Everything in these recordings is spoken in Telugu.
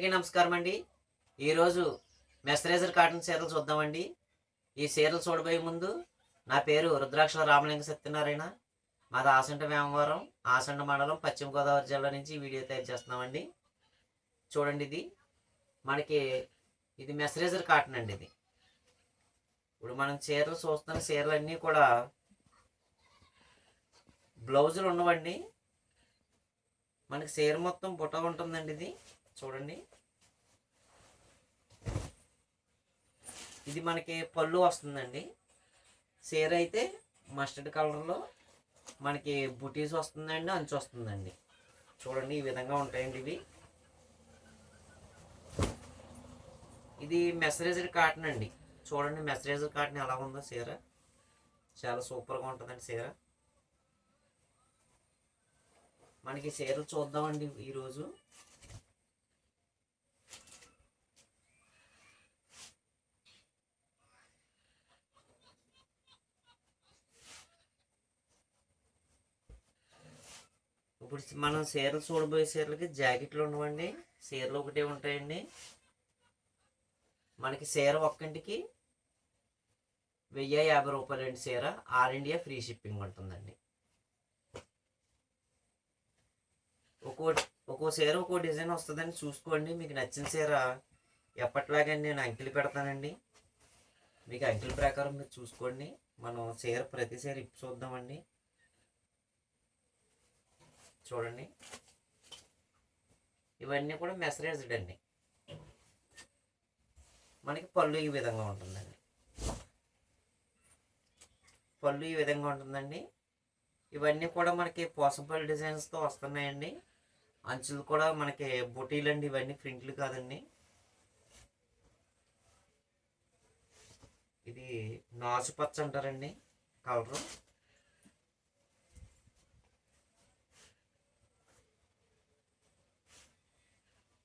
అందరికీ నమస్కారం అండి. ఈరోజు మెస్టరైజర్ కాటన్ చీరలు చూద్దామండి. ఈ చీరలు చూడబోయే ముందు నా పేరు రుద్రాక్షల రామలింగ సత్యనారాయణ. మాది ఆసంట వేమవరం ఆసంట మండలం పశ్చిమ గోదావరి జిల్లా నుంచి వీడియో తయారు చేస్తున్నామండి. చూడండి ఇది. మనకి ఇది మెస్టరైజర్ కాటన్ అండి ఇది. ఇప్పుడు మనం చీరలు చూస్తున్న చీరలు అన్నీ కూడా బ్లౌజులు ఉన్నవండి. మనకి చీర మొత్తం బుట్ట ఉంటుందండి ఇది. చూడండి. ఇది మనకి పళ్ళు వస్తుందండి. చీర అయితే మస్టర్డ్ కలర్లో మనకి బుటీస్ వస్తుందండి అంచు వస్తుందండి. చూడండి ఈ విధంగా ఉంటాయండి ఇవి. ఇది మెసరేజ్డ్ కాటన్ అండి. చూడండి మెసరేజర్ కాటన్ ఎలా ఉందో చీర. చాలా సూపర్గా ఉంటుందండి చీర. మనకి చీరలు చూద్దామండి ఈరోజు ఇప్పుడు మనం చీరలు చూడబోయే చీరలకి జాకెట్లు ఉండవండి. చీరలు ఒకటే ఉంటాయండి. మనకి చీర ఒక్కంటికి వెయ్యి యాభై రూపాయలండి చీర. ఆల్ ఇండియా ఫ్రీ షిప్పింగ్ ఉంటుందండి. ఒక్కో ఒక్కో చీర ఒక్కో డిజైన్ వస్తుందని చూసుకోండి. మీకు నచ్చిన చీర ఎప్పట్లాగే నేను అంకెలు పెడతానండి. మీకు అంకెల ప్రకారం మీరు చూసుకోండి. మనం చీర ప్రతి చీర ఇప్పు చూద్దామండి. చూడండి. ఇవన్నీ కూడా మెసరేజ్డ్ అండి. మనకి పళ్ళు ఈ విధంగా ఉంటుందండి. పళ్ళు ఈ విధంగా ఉంటుందండి. ఇవన్నీ కూడా మనకి పోసంపల్లి డిజైన్స్తో వస్తున్నాయండి. అంచులు కూడా మనకి బొటీలు అండి ఇవన్నీ ప్రింట్లు కాదండి. ఇది నాచు పచ్చ అంటారండి కలరు.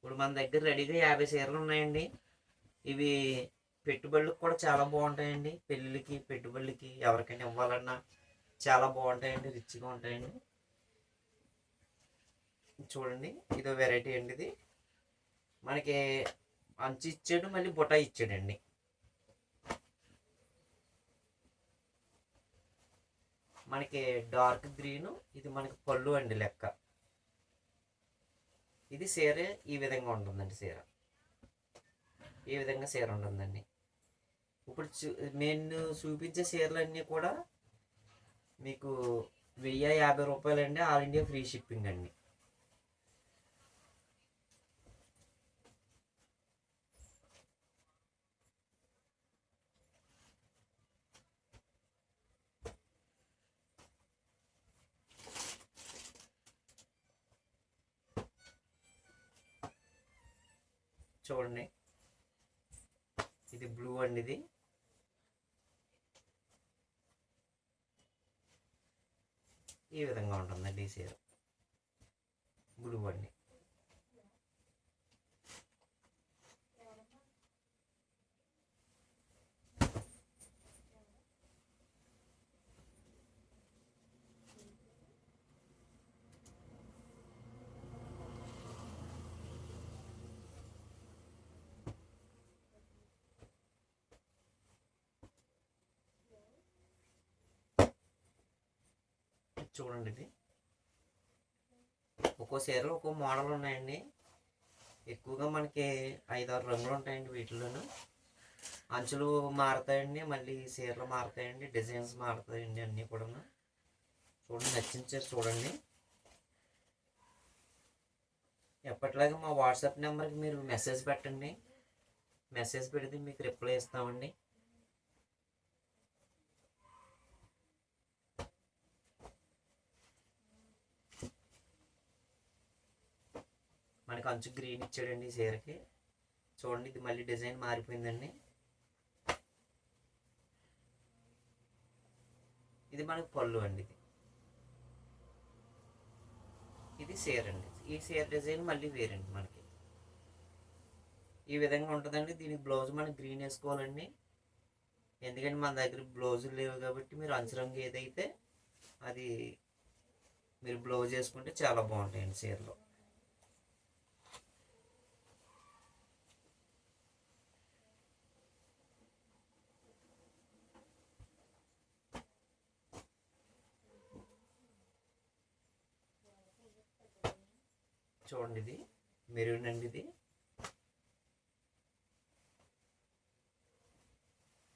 ఇప్పుడు మన దగ్గర రెడీగా యాభై చీరలు ఉన్నాయండి. ఇవి పెట్టుబడులకు కూడా చాలా బాగుంటాయండి. పెళ్ళిళ్ళకి పెట్టుబడులకి ఎవరికైనా ఇవ్వాలన్నా చాలా బాగుంటాయండి రిచ్గా ఉంటాయండి. చూడండి ఇదో వెరైటీ అండి ఇది. మనకి అంచు ఇచ్చాడు మళ్ళీ బుట్ట ఇచ్చాడండి. మనకి డార్క్ గ్రీను ఇది మనకి పళ్ళు అండి లెక్క. ఇది చీర ఈ విధంగా ఉంటుందండి చీర ఈ విధంగా చీర ఉంటుందండి. ఇప్పుడు చూ నేను చూపించే చీరలన్నీ కూడా మీకు వెయ్యి యాభై రూపాయలండి. ఆల్ ఇండియా ఫ్రీ షిప్పింగ్ అండి. చూడండి. ఇది బ్లూ అండి ఇది. ఈ విధంగా ఉంటుందండి ఈ సీర బ్లూ అండి. చూడండి ఇది. ఒక్కో చీరలో ఒక్కో మోడల్ ఉన్నాయండి. ఎక్కువగా మనకి ఐదారు రంగులు ఉంటాయండి వీటిలోను. అంచులు మారుతాయండి మళ్ళీ చీరలు మారుతాయండి డిజైన్స్ మారుతాయండి అన్నీ కూడా చూడండి నచ్చిన చీర చూడండి. ఎప్పటిలాగా మా వాట్సాప్ నెంబర్కి మీరు మెసేజ్ పెట్టండి. మెసేజ్ పెడితే మీకు రిప్లై ఇస్తామండి. మనకి అంచు గ్రీన్ ఇచ్చాడండి ఈ చీరకి. చూడండి ఇది మళ్ళీ డిజైన్ మారిపోయిందండి. ఇది మనకి పళ్ళు అండి ఇది. ఇది చీర అండి. ఈ చీర డిజైన్ మళ్ళీ వేరండి మనకి. ఈ విధంగా ఉంటుందండి. దీనికి బ్లౌజ్ మనకి గ్రీన్ వేసుకోవాలండి. ఎందుకంటే మన దగ్గర బ్లౌజులు లేవు కాబట్టి మీరు అంచరంగా ఏదైతే అది మీరు బ్లౌజ్ వేసుకుంటే చాలా బాగుంటాయండి చీరలో. అండి ఇది. మెరూన్ అండి ఇది.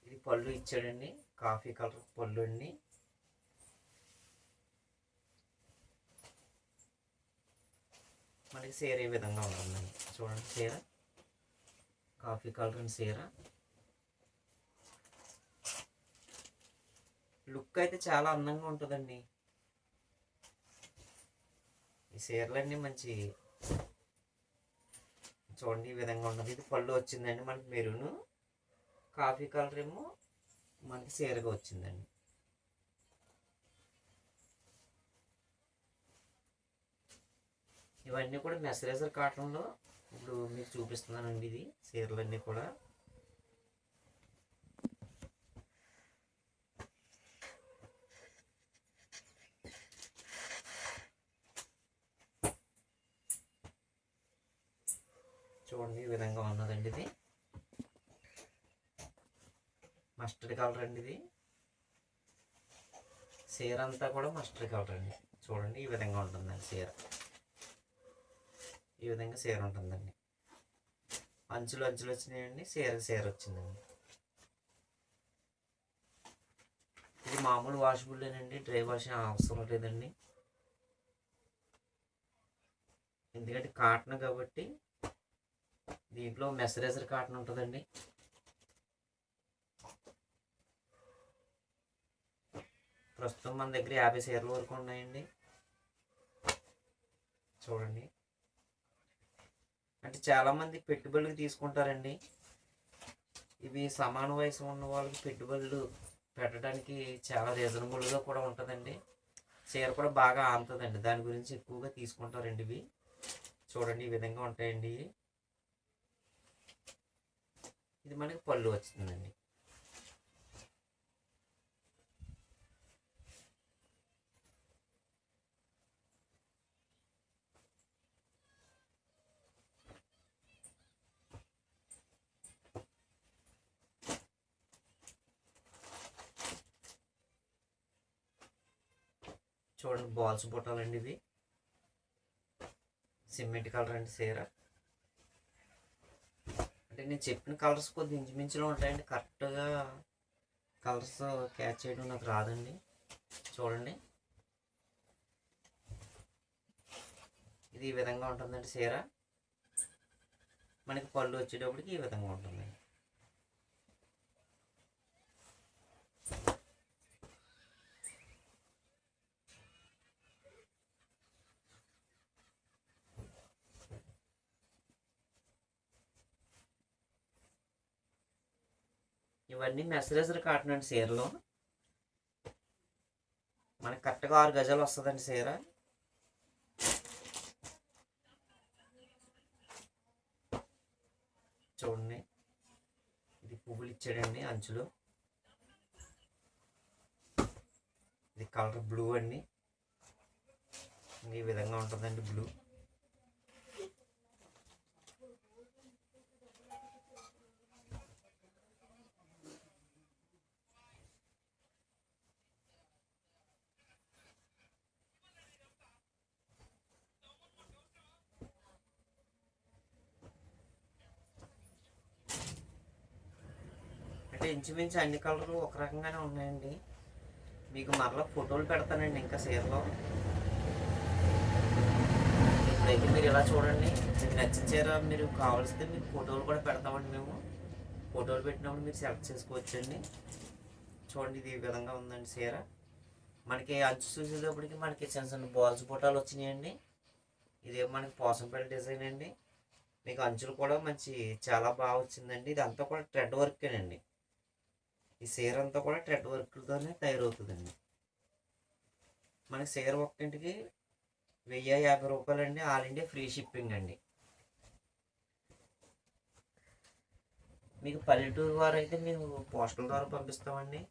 ఇది పళ్ళు ఇచ్చాడండి. కాఫీ కలర్ పళ్ళు అండి. మనకి చీర ఏ విధంగా ఉంటుందండి చూడండి చీర. కాఫీ కలర్ అండ్ చీర. లుక్ అయితే చాలా అందంగా ఉంటుందండి. ఈ చీరలన్నీ మంచి చూడండి ఈ విధంగా ఉన్నది ఇది పళ్ళు వచ్చిందండి. మనకి మెరూను కాఫీ కలర్ ఏమో మనకి చీరగా వచ్చిందండి. ఇవన్నీ కూడా మెసరేజర్ కాటన్లో ఇప్పుడు మీకు చూపిస్తున్నానండి ఇది చీరలన్నీ కూడా చూడండి ఈ అండి ఇది. మస్టర్డ్ కలర్ అండి ఇది. చీర అంతా కూడా మస్టర్డ్ కలర్ అండి చూడండి ఈ విధంగా ఉంటుందండి చీర. ఈ విధంగా చీర ఉంటుందండి. అంచులు అంచులు వచ్చినాయండి చీర చీర వచ్చిందండి. ఇది మామూలు వాషబుల్లేనండి డ్రై వాష్ అవసరం లేదండి. ఎందుకంటే కాటన్ కాబట్టి దీంట్లో మెసరైజర్ కాటన్ ఉంటుందండి. ప్రస్తుతం మన దగ్గర యాభై చీరల వరకు ఉన్నాయండి. చూడండి. అంటే చాలామంది పెట్టుబడులు తీసుకుంటారండి. ఇవి సమాన వయసు ఉన్న వాళ్ళకి పెట్టుబడులు పెట్టడానికి చాలా రీజనబుల్గా కూడా ఉంటుందండి. చీర కూడా బాగా ఆంతుందండి దాని గురించి ఎక్కువగా తీసుకుంటారండి ఇవి. చూడండి ఈ విధంగా ఉంటాయండి. ఇది మనకి పళ్ళు వచ్చిందండి. చూడండి బాల్స్ బుట్టాలండి ఇవి. సిమెంట్ కలర్ అండి సీరా అంటే నేను చెప్పిన కలర్స్ కొద్ది ఇంచుమించులో ఉంటాయండి. కరెక్ట్గా కలర్స్ క్యాచ్ చేయడం నాకు రాదండి. చూడండి. ఇది ఈ విధంగా ఉంటుందండి చీర. మనకి పళ్ళు వచ్చేటప్పటికి ఈ విధంగా ఉంటుందండి. ఇవన్నీ మెసరైజర్ కాటన్ అండి చీరలో. మనకి కరెక్ట్గా ఆరు గజాలు వస్తుందండి చీర. చూడండి. ఇది పువ్వులు ఇచ్చాడండి అంచులు. ఇది కలర్ బ్లూ అండి. ఈ విధంగా ఉంటుందండి బ్లూ ఇంచుమించు అన్ని కలర్లు ఒక రకంగానే ఉన్నాయండి. మీకు మరలా ఫోటోలు పెడతానండి ఇంకా చీరలో ఇప్పుడైతే మీరు ఇలా చూడండి. మీకు నచ్చిన చీర మీరు కావాల్సిందే మీకు ఫోటోలు కూడా పెడతామండి మేము. ఫోటోలు పెట్టినప్పుడు మీరు సెలెక్ట్ చేసుకోవచ్చండి. చూడండి ఇది ఈ విధంగా ఉందండి చీర. మనకి అంచు చూసేటప్పటికి మనకి చిన్న చిన్న బాల్స్ ఫోటోలు వచ్చినాయండి. ఇదే మనకి పోసంపల్లి డిజైన్ అండి. మీకు అంచులు కూడా మంచి చాలా బాగా వచ్చిందండి. ఇదంతా కూడా థ్రెడ్ వర్కేనండి ఈ చీర అంతా కూడా థ్రెడ్ వర్క్తోనే తయారవుతుందండి. మనకి చీర ఒక్కింటికి వెయ్యి యాభై రూపాయలు అండి ఆల్ ఇండియా ఫ్రీ షిప్పింగ్ అండి. మీకు పల్లెటూరు వారు అయితే మేము పోస్టల్ ద్వారా పంపిస్తామండి.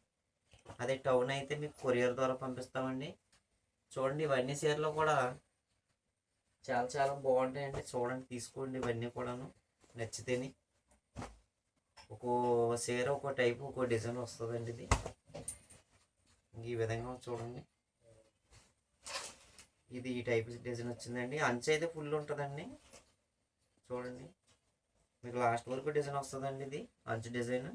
అదే టౌన్ అయితే మీకు కొరియర్ ద్వారా పంపిస్తామండి. చూడండి ఇవన్నీ చీరలు కూడా చాలా చాలా బాగుంటాయండి. చూడండి తీసుకోండి ఇవన్నీ కూడాను. నచ్చితేని. ఒక్కో చీర ఒక్కో టైపు ఒక్కో డిజైన్ వస్తుందండి ఇది. ఈ విధంగా చూడండి. ఇది ఈ టైప్ డిజైన్ వచ్చిందండి. అంచు అయితే ఫుల్ ఉంటుందండి. చూడండి. మీకు లాస్ట్ వరకు డిజైన్ వస్తుందండి ఇది అంచు డిజైన్.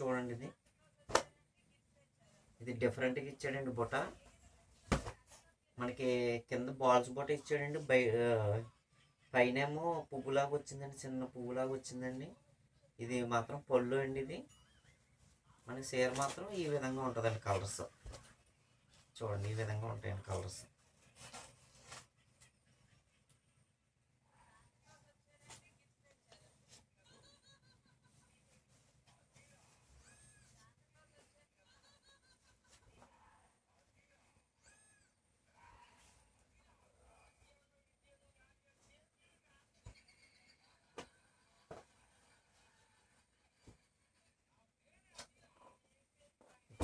చూడండి ఇది. ఇది డిఫరెంట్గా ఇచ్చాడండి బుట్ట. మనకి కింద బాల్స్ బుట్ట ఇచ్చాడండి. బై పైన ఏమో పువ్వులాగా వచ్చిందండి చిన్న పువ్వులాగా వచ్చిందండి. ఇది మాత్రం పళ్ళు అండి ఇది. మనకి చీర మాత్రం ఈ విధంగా ఉంటుందండి కలర్స్ చూడండి ఈ విధంగా ఉంటాయండి కలర్స్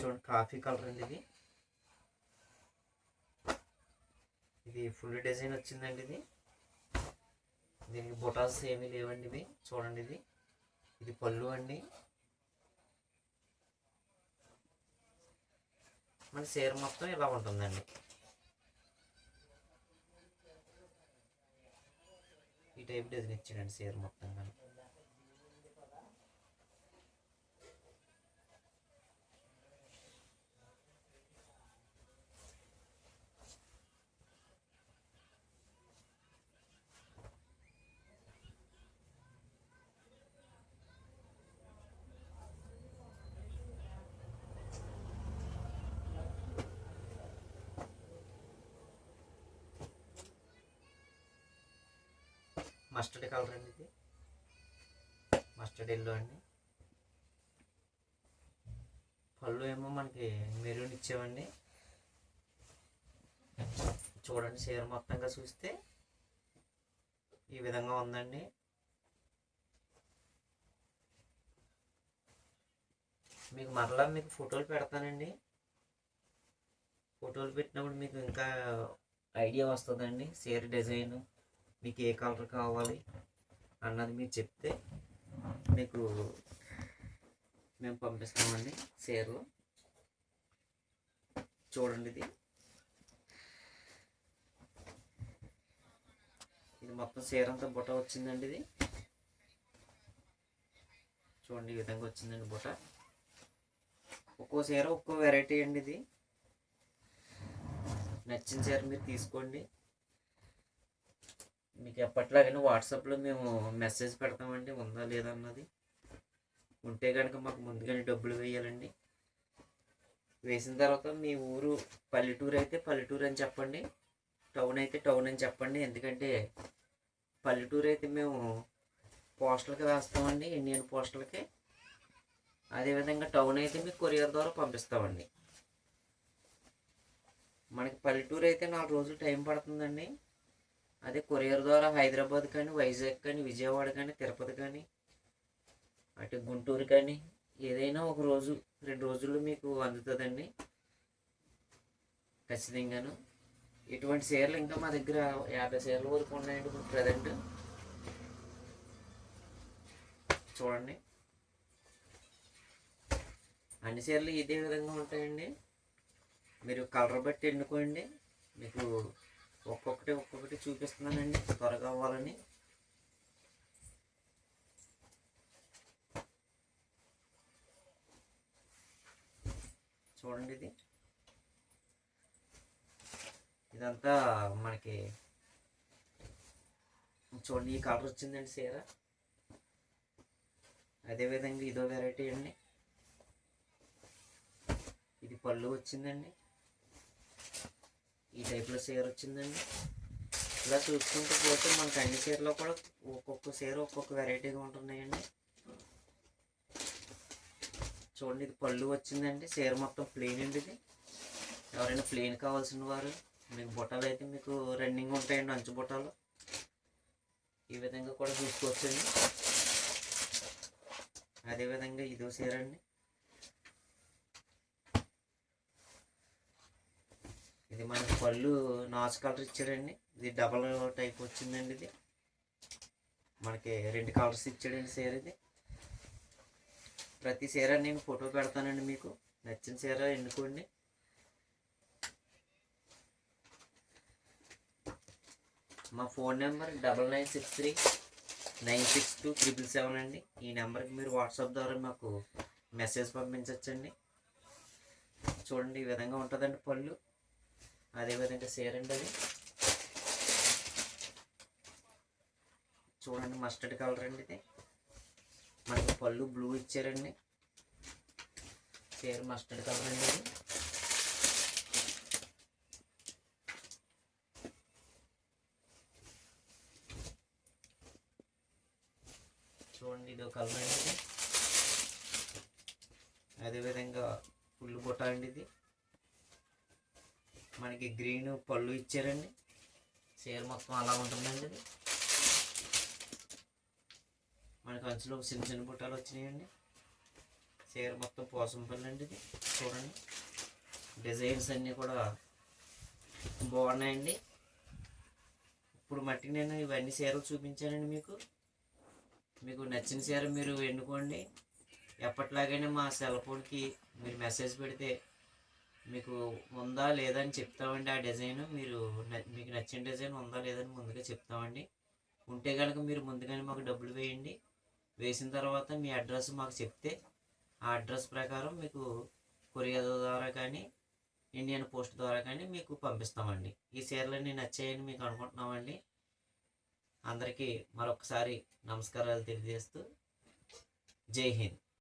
చూడండి. కాఫీ కలర్ అండి ఇది. ఇది ఫుల్ డిజైన్ వచ్చిందండి ఇది. దీనికి బొటాస్ ఏమీ లేవండి ఇవి. చూడండి ఇది. ఇది పళ్ళు అండి. మన చీర మొత్తం ఇలా ఉంటుందండి. ఈ టైప్ డిజైన్ ఇచ్చాడండి చీర మొత్తం కానీ మస్టర్డ్ కలర్ అండి ఇది. మస్టర్డ్ ఎల్లో అండి. పళ్ళు ఏమో మనకి మెరూన్ ఇచ్చామండి చూడండి చీర మొత్తంగా చూస్తే ఈ విధంగా ఉందండి. మీకు మరలా మీకు ఫోటోలు పెడతానండి. ఫోటోలు పెట్టినప్పుడు మీకు ఇంకా ఐడియా వస్తుందండి చీర డిజైన్. మీకు ఏ కలర్ కావాలి అన్నది మీరు చెప్తే మీకు మేము పంపిస్తామండి చీరలు. చూడండి ఇది. ఇది మొత్తం చీర అంతా బుట్ట వచ్చిందండి ఇది. చూడండి ఈ విధంగా వచ్చిందండి బుట్ట. ఒక్కో చీర ఒక్కో వెరైటీ అండి ఇది. నచ్చిన చీర మీరు తీసుకోండి. మీకు ఎప్పట్లాగైనా వాట్సాప్లో మేము మెసేజ్ పెడతామండి ఉందా లేదా అన్నది. ఉంటే కనుక మాకు ముందుగానే డబ్బులు వేయాలండి. వేసిన తర్వాత మీ ఊరు పల్లెటూరు అయితే పల్లెటూరు అని చెప్పండి. టౌన్ అయితే టౌన్ అని చెప్పండి. ఎందుకంటే పల్లెటూరు అయితే మేము పోస్టల్కి వేస్తామండి ఇండియన్ పోస్టల్కి. అదేవిధంగా టౌన్ అయితే మీకు కొరియర్ ద్వారా పంపిస్తామండి. మనకి పల్లెటూరు అయితే నాలుగు రోజులు టైం పడుతుందండి. అదే కొరియర్ ద్వారా హైదరాబాద్ కానీ వైజాగ్ కానీ విజయవాడ కానీ తిరుపతి కానీ అటు గుంటూరు కానీ ఏదైనా ఒక రోజు రెండు రోజుల్లో మీకు అందుతుందండి. ఖచ్చితంగాను. ఇటువంటి చీరలు ఇంకా మా దగ్గర యాభై చీరల వరకు ఉన్నాయండి ఇప్పుడు ప్రజెంట్. చూడండి. అన్ని చీరలు ఇదే విధంగా ఉంటాయండి. మీరు కలర్ బట్టి ఎన్నుకోండి. మీకు ఒక్కొక్కటి ఒక్కొక్కటి చూపిస్తున్నానండి. త్వరగా అవ్వాలని. చూడండి ఇది. ఇదంతా మనకి చూడండి ఈ కలర్ వచ్చిందండి చీర. అదేవిధంగా ఇదో వెరైటీ అండి. ఇది పళ్ళు వచ్చిందండి. ఈ టైప్లో చీర వచ్చిందండి. ఇలా చూసుకుంటూ పోతే మనకు అన్ని చీరలో కూడా ఒక్కొక్క చీర ఒక్కొక్క వెరైటీగా ఉంటున్నాయండి. చూడండి ఇది పళ్ళు వచ్చిందండి. చీర మొత్తం ప్లెయిన్ అండి ఇది. ఎవరైనా ప్లెయిన్ కావాల్సిన వారు మీకు బుట్టలు అయితే మీకు రన్నింగ్ ఉంటాయండి అంచు బుట్టలు. ఈ విధంగా కూడా చూసుకోవచ్చండి. అదేవిధంగా ఇదో చీర అండి. ఇది మనకి పళ్ళు నాచు కలర్ ఇచ్చాడండి. ఇది డబల్ టైప్ వచ్చిందండి ఇది. మనకి రెండు కలర్స్ ఇచ్చాడండి చీర ఇది. ప్రతి చీర నేను ఫోటో పెడతానండి మీకు. నచ్చిన చీర ఎన్నుకోండి. మా phone number double nine six three nine six two triple seven అండి. ఈ నెంబర్కి మీరు వాట్సాప్ ద్వారా మాకు మెసేజ్ పంపించవచ్చండి చూడండి ఈ విధంగా ఉంటుందండి పళ్ళు. అదేవిధంగా అండి అది. చూడండి మస్టర్డ్ కలర్ అండి ఇది. మనకి పళ్ళు బ్లూ ఇచ్చారండి. సేర్ మస్టర్డ్ కలర్ అండి ఇది. చూడండి ఇది ఒక కలర్ అండి ఇది. అదేవిధంగా పుల్లు బుట్ట అండి ఇది. మనకి గ్రీన్ పళ్ళు ఇచ్చారండి. చీర మొత్తం అలా ఉంటుందండి ఇది. మనకి అంచులో చిన్న చిన్న బుట్టాలు వచ్చినాయండి. చీర మొత్తం పోసం పళ్ళు అండి ఇది. చూడండి. డిజైన్స్ అన్నీ కూడా బాగున్నాయండి. ఇప్పుడు మట్టికి నేను ఇవన్నీ చీరలు చూపించానండి మీకు. మీకు నచ్చిన చీర మీరు ఎన్నుకోండి. ఎప్పట్లాగైనా మా సెల్ ఫోన్కి మీరు మెసేజ్ పెడితే మీకు ఉందా లేదా అని చెప్తామండి ఆ డిజైన్. మీరు మీకు నచ్చిన డిజైన్ ఉందా లేదని ముందుగా చెప్తామండి. ఉంటే కనుక మీరు ముందుగానే మాకు డబ్బులు వేయండి. వేసిన తర్వాత మీ అడ్రస్ మాకు చెప్తే ఆ అడ్రస్ ప్రకారం మీకు కొరియర్ ద్వారా కానీ ఇండియన్ పోస్ట్ ద్వారా కానీ మీకు పంపిస్తామండి. ఈ చీరలన్నీ నచ్చాయని మీకు అనుకుంటున్నామండి. అందరికీ మరొకసారి నమస్కారాలు తెలియజేస్తూ జై హింద్.